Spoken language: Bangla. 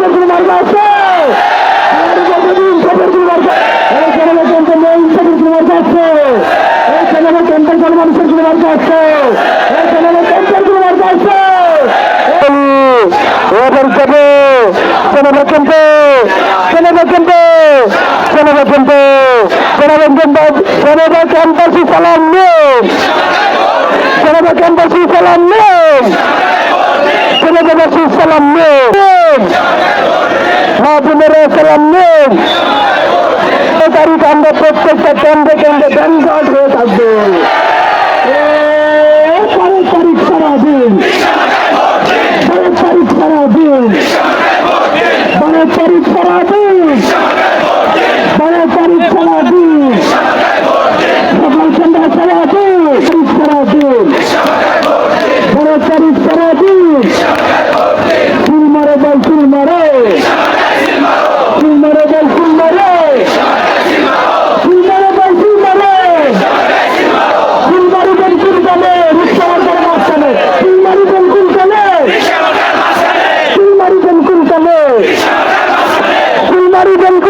সবের কোনো মার্কা আছে সবের কোনো মার্কা এই চ্যানেলে কেন্দ্র নেই সবের কোনো মার্কা আছে। এই চ্যানেলে কেন্দ্রের কোনো মানুষের কোনো মার্কা আছে। এই চ্যানেলে কেন্দ্রের কোনো মার্কা আছে। ওদের যাবে সেনাবে কেন্দ্রে সেনাবে কেন্দ্রে সেনাবে কেন্দ্রে সেনাবে কেন্দ্রে সেনাবে ক্যাম্পাসে চালান নেই। সেনাবে ক্যাম্পাসে চালান নেই। ছেলেদের সালাম নেই। আমাদের সালাম নেই আমরা প্রত্যেকটা কেন্দ্রে কেন্দ্রে ব্যাংকাট হয়ে থাকব। তারিখ সারা দিন তারিখ সারা দিন তারিখ নারী ব্যাংক